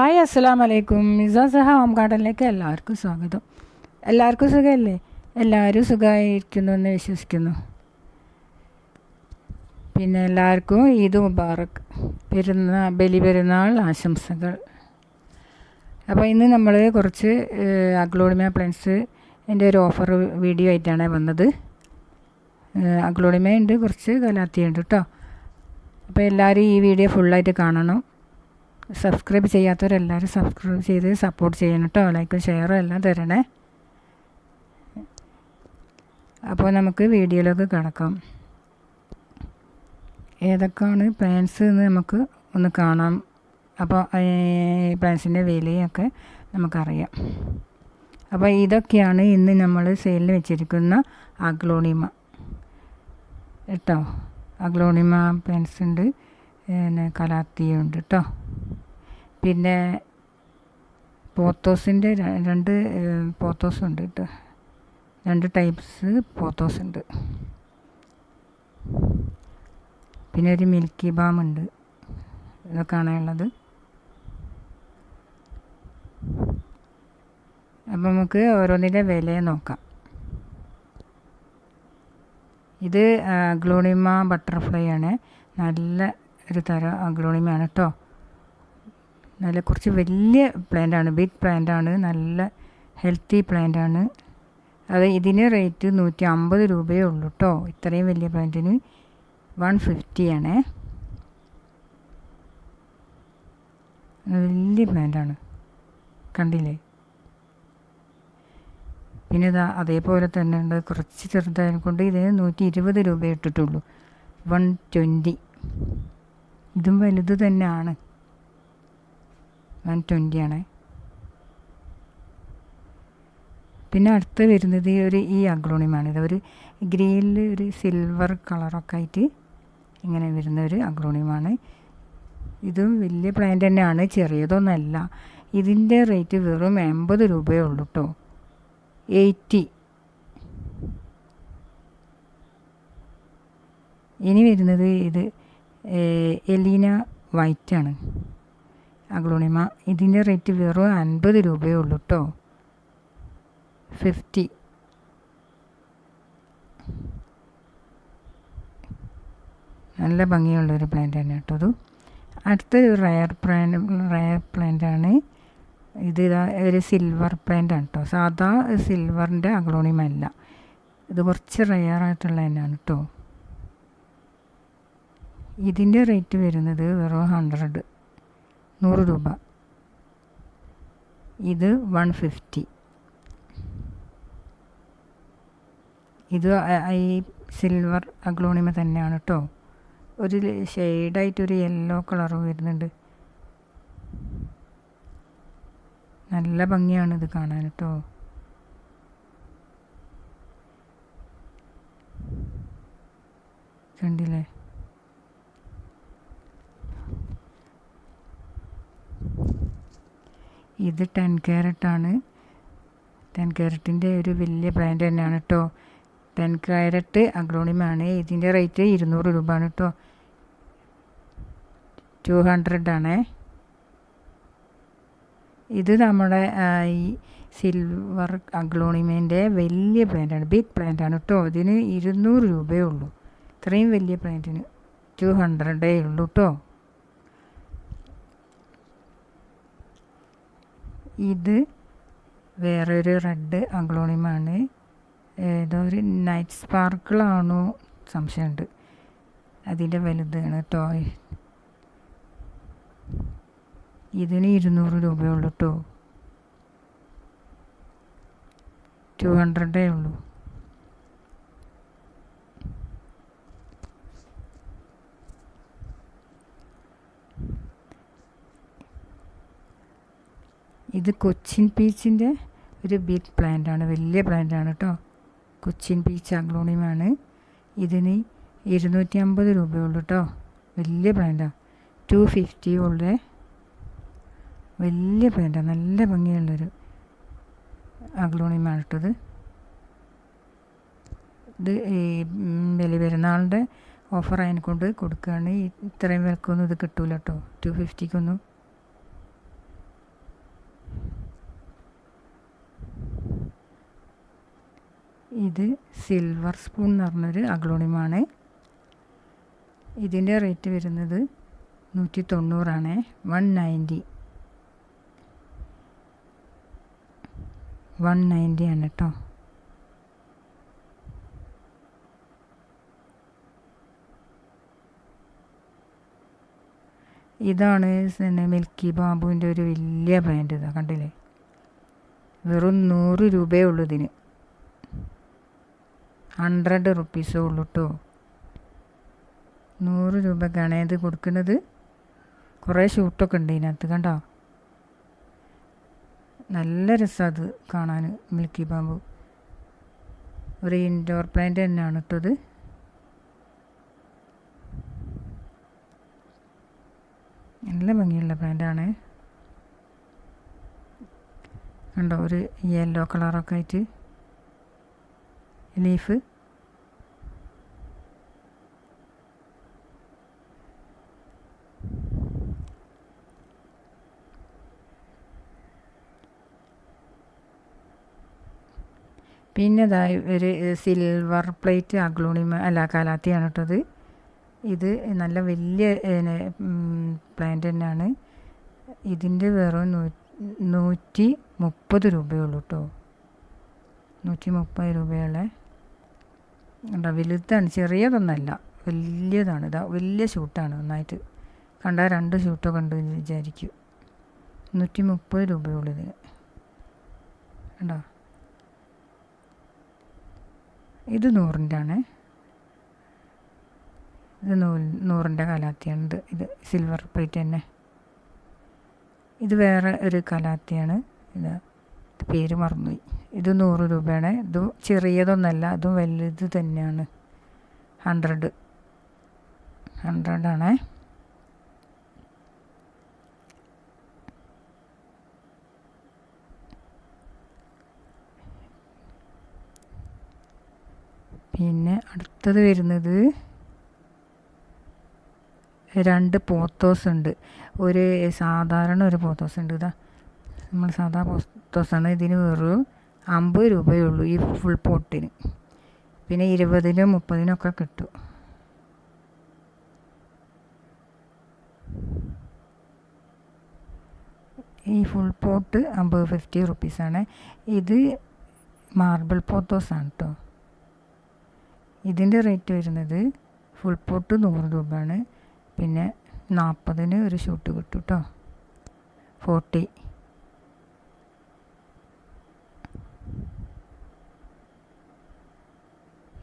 Hi അസ്സലാം വലൈക്കും മിസാസഹ home ഗാർഡനിലേക്ക് എല്ലാവർക്കും സ്വാഗതം. എല്ലാവർക്കും സുഖമല്ലേ? എല്ലാവരും സുഖമായിരിക്കുന്നു എന്ന് വിശ്വസിക്കുന്നു. പിന്നെ എല്ലാവർക്കും ഈദ് മുബാറക്. പെരുന്നാൾ ബലി പെരുന്നാൾ ആശംസകൾ. അപ്പോൾ ഇന്ന് നമ്മൾ കുറച്ച് അഗ്ലോണിമ പ്ലാന്റ്സ് എന്റെ ഒരു ഓഫർ വീഡിയോ ആയിട്ടാണ് വന്നത്. അഗ്ലോണിമ ഉണ്ട് കുറച്ച് കലാത്തിയുണ്ട് കേട്ടോ. അപ്പോൾ എല്ലാവരും ഈ വീഡിയോ ഫുള്ളായിട്ട് കാണണം. സബ്സ്ക്രൈബ് ചെയ്യാത്തവരെല്ലാവരും സബ്സ്ക്രൈബ് ചെയ്ത് സപ്പോർട്ട് ചെയ്യണം കേട്ടോ. ലൈക്കും ഷെയറും എല്ലാം തരണേ. അപ്പോൾ നമുക്ക് വീഡിയോയിലേക്ക് കിടക്കാം. ഏതൊക്കെയാണ് പ്ലാൻസ് എന്ന് നമുക്ക് ഒന്ന് കാണാം. അപ്പോൾ പ്ലാൻസിന്റെ വിലയൊക്കെ നമുക്കറിയാം. അപ്പോൾ ഇതൊക്കെയാണ് ഇന്ന് നമ്മൾ സെയിലിൽ വെച്ചിരിക്കുന്ന അഗ്ലോണിമ. കേട്ടോ? അഗ്ലോണിമ പ്ലാൻസ് ഉണ്ട്. പിന്നെ കലാത്തിയുണ്ട് കേട്ടോ. പിന്നെ പോത്തോസിന്റെ രണ്ട് പോത്തോസ് ഉണ്ട് കേട്ടോ രണ്ട് ടൈപ്സ് പോത്തോസ് ഉണ്ട് പിന്നെ ഒരു മിൽക്കി ബാം ഉണ്ട് ഇതൊക്കെയാണ് ഉള്ളത്. അപ്പം നമുക്ക് ഓരോന്നിന്റെ വില നോക്കാം. ഇത് ഗ്ലോണിമ ബട്ടർഫ്ലൈ ആണ്. നല്ല ഒരു തരം ഗ്ലൂണിമയാണ് കേട്ടോ നല്ല കുറച്ച് വലിയ പ്ലാന്റ് ആണ് ബിഗ് പ്ലാന്റ് ആണ് നല്ല ഹെൽത്തി പ്ലാന്റ് ആണ്. അത് ഇതിന് റേറ്റ് നൂറ്റി അമ്പത് രൂപയേ ഉള്ളൂ കേട്ടോ ഇത്രയും വലിയ പ്ലാന്റിന് വൺ ആണേ. വലിയ പ്ലാന്റാണ് കണ്ടില്ലേ? പിന്നെ ഇതാ അതേപോലെ തന്നെ ഉണ്ട്. കുറച്ച് ചെറുതായത് കൊണ്ട് ഇതിന് നൂറ്റി ഇരുപത് രൂപ ഇട്ടിട്ടുള്ളൂ. വൺ ട്വന്റി ഇതും വലുത് തന്നെയാണ്. വൺ ആണ്. പിന്നെ അടുത്ത് വരുന്നത് ഒരു ഈ അഗ്ലോണിമാണ് ഇത് ഒരു ഗ്രീനിൽ ഒരു സിൽവർ കളറൊക്കെ ആയിട്ട് ഇങ്ങനെ വരുന്ന ഒരു അഗ്ലോണിയമാണ് ഇതും വലിയ പ്ലാന്റ് തന്നെയാണ്. ചെറിയതൊന്നല്ല. ഇതിന്റെ റേറ്റ് വെറും എൺപത് രൂപയേ ഉള്ളൂ കേട്ടോ എയ്റ്റി. ഇനി വരുന്നത് ഇത് എലീന വൈറ്റ് ആണ് അഗ്ലോണിമ ഇതിന്റെ റേറ്റ് വെറും അൻപത് രൂപയേ ഉള്ളൂ കേട്ടോ ഫിഫ്റ്റി നല്ല ഭംഗിയുള്ളൊരു പ്ലാന്റ് തന്നെ കേട്ടോ അത് അടുത്തൊരു റയർ പ്ലാന്റ് റയർ പ്ലാന്റ് ആണ്. ഇത് ഒരു സിൽവർ പ്ലാന്റ് ആണ് കേട്ടോ സാധാ സിൽവറിന്റെ അഗ്ലോണിമ അല്ല. ഇത് കുറച്ച് റയർ ആയിട്ടുള്ള തന്നെയാണ് കേട്ടോ ഇതിന്റെ റേറ്റ് വരുന്നത് വെറും ഹൺഡ്രഡ് നൂറ് രൂപ. ഇത് വൺ ഫിഫ്റ്റി. ഇത് ഈ സിൽവർ അഗ്ലോണിമ തന്നെയാണ് കേട്ടോ ഒരു ഷെയ്ഡായിട്ടൊരു യെല്ലോ കളർ വരുന്നുണ്ട്. നല്ല ഭംഗിയാണ് ഇത് കാണാൻ കേട്ടോ കണ്ടില്ലേ? ഇത് ടെൻ ക്യാരറ്റാണ് ടെൻ ക്യാരറ്റിന്റെ ഒരു വലിയ ബ്രാൻഡ് തന്നെയാണ് കേട്ടോ ടെൻ ക്യാരറ്റ് അഗ്രോണിമാണ് ഇതിന്റെ റേറ്റ് ഇരുന്നൂറ് രൂപ ആണ് കേട്ടോ ടു ഹൺഡ്രഡ് ആണേ. ഇത് നമ്മുടെ ഈ സിൽവർ അഗ്ലോണിമേന്റെ വലിയ പ്ലാന്റാണ് ബിഗ് പ്ലാന്റാണ് കേട്ടോ ഇതിന് ഇരുന്നൂറ് രൂപയേ ഉള്ളൂ. ഇത്രയും വലിയ പ്ലാന്റിന് ടു ഹൺഡ്രഡേ ഉള്ളൂ കേട്ടോ ഇത് വേറൊരു റെഡ് അഗ്ലോണിയമാണ്. ഏതോ ഒരു നൈറ്റ് സ്പാർക്കിളാണോ സംശയമുണ്ട്. അതിന്റെ വലുതാണ് കേട്ടോ ഇതിന് ഇരുന്നൂറ് രൂപയുള്ളൂ കേട്ടോ ടു ഹൺഡ്രഡേ ഉള്ളൂ. ഇത് കൊച്ചിൻ പീച്ചിന്റെ ഒരു ബിഗ് പ്ലാന്റ് ആണ്. വലിയ പ്ലാന്റ് ആണ് കേട്ടോ കൊച്ചിൻ പീച്ച് അഗ്ലോണിയമാണ്. ഇതിന് ഇരുന്നൂറ്റി അമ്പത് രൂപയുള്ളൂ കേട്ടോ വലിയ പ്ലാന്റാണ് ടു ഫിഫ്റ്റി ഉള്ള. വലിയ പ്ലാന്റാണ് നല്ല ഭംഗിയുള്ളൊരു അഗ്ലോണിയമാണ് കേട്ടത് ഇത്. ഈ ബലി പെരുന്നാളിന്റെ ഓഫർ അതിനെക്കൊണ്ട് കൊടുക്കുകയാണ്. ഇത്രയും വിലക്കൊന്നും ഇത് കിട്ടൂല കേട്ടോ ടു ഫിഫ്റ്റിക്കൊന്നും ഇത് സിൽവർ സ്പൂൺ എന്ന് പറഞ്ഞൊരു അഗ്ലോണിയമാണ് ഇതിന്റെ റേറ്റ് വരുന്നത് നൂറ്റി തൊണ്ണൂറാണ് വൺ നയന്റി വൺ നയന്റി ആണ് കേട്ടോ ഇതാണ് പിന്നെ മിൽക്കി ബാബുവിന്റെ ഒരു വലിയ ബ്രാൻഡ് ഇതാ കണ്ടില്ലേ? വെറും നൂറ് രൂപയേ ഉള്ളൂ ഇതിന്. ഹൺഡ്രഡ് റുപ്പീസേ ഉള്ളൂ കേട്ടോ നൂറ് രൂപക്കാണ് ഇത് കൊടുക്കുന്നത്. കുറേ ഷൂട്ടൊക്കെ ഉണ്ട് ഇതിനകത്ത് കണ്ടോ? നല്ല രസമാണ് അത് കാണാൻ മിൽക്കി ബാമ്പു. ഒരു ഇൻഡോർ പ്ലാന്റ് തന്നെയാണ് കേട്ടോ ഇത്. നല്ല ഭംഗിയുള്ള പ്ലാന്റാണ് കണ്ടോ? ഒരു യെല്ലോ കളറൊക്കെ ആയിട്ട്. ലീഫ്. പിന്നെ ഇതാ ഒരു സിൽവർ പ്ലേറ്റ് അഗ്ലോണിമ അല്ല കാലാത്തിയാണ് കേട്ടത്. ഇത് നല്ല വലിയ പ്ലാന്റ് തന്നെയാണ്. ഇതിന്റെ വെറും നൂറ്റി മുപ്പത് രൂപയുള്ളൂ കേട്ടോ. നൂറ്റി മുപ്പത് രൂപയുള്ള കണ്ടോ വലുതാണ് ചെറിയതൊന്നല്ല വലിയതാണ് ഇതാ വലിയ ഷൂട്ടാണ് നന്നായിട്ട്. കണ്ടാൽ രണ്ട് ഷൂട്ടോ ഉണ്ട് എന്ന് വിചാരിക്കും. നൂറ്റി മുപ്പത് രൂപയുള്ളൂ ഇതിന് കണ്ടോ? ഇത് നൂറിന്റെ ആണ് ഇത് നൂ നൂറിന്റെ കലാത്തിയാണ് ഇത് ഇത് സിൽവർ പ്ലേറ്റ് തന്നെ. ഇത് വേറെ ഒരു കലാത്തിയാണ്. ഇത് പേര് മറന്നുപോയി. ഇത് നൂറ് രൂപയാണ്. ഇത് ചെറിയതൊന്നല്ല അതും വലുത് തന്നെയാണ്. ഹൺഡ്രഡ് ഹൺഡ്രഡാണേ പിന്നെ അടുത്തത് വരുന്നത് രണ്ട് പോത്തോസ് ഉണ്ട്. ഒരു സാധാരണ ഒരു പോത്തോസ് ഉണ്ട് ഇതാ. നമ്മൾ സാധാ പോത്തോസാണ് ഇതിന് വെറും അമ്പത് രൂപയേ ഉള്ളൂ ഈ ഫുൾ പോട്ടിന് പിന്നെ ഇരുപതിനും മുപ്പതിനും ഒക്കെ കിട്ടും. ഈ ഫുൾ പോട്ട് അമ്പത് ഫിഫ്റ്റി റുപ്പീസാണ് ഇത് മാർബിൾ പോത്തോസാണ് കേട്ടോ ഇതിന്റെ റേറ്റ് വരുന്നത് ഫുൾ പോട്ട് നൂറ് രൂപയാണ്. പിന്നെ നാൽപ്പതിന് ഒരു ഷൂട്ട് കിട്ടും കേട്ടോ ഫോർട്ടി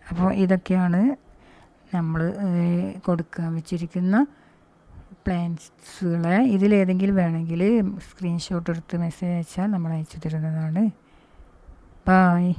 അപ്പോൾ ഇതൊക്കെയാണ് നമ്മൾ കൊടുക്കാൻ വെച്ചിരിക്കുന്ന പ്ലാൻസുകളെ ഇതിലേതെങ്കിലും വേണമെങ്കിൽ സ്ക്രീൻഷോട്ട് എടുത്ത് മെസ്സേജ് അയച്ചാൽ നമ്മൾ അയച്ചു തരുന്നതാണ്. ബായ്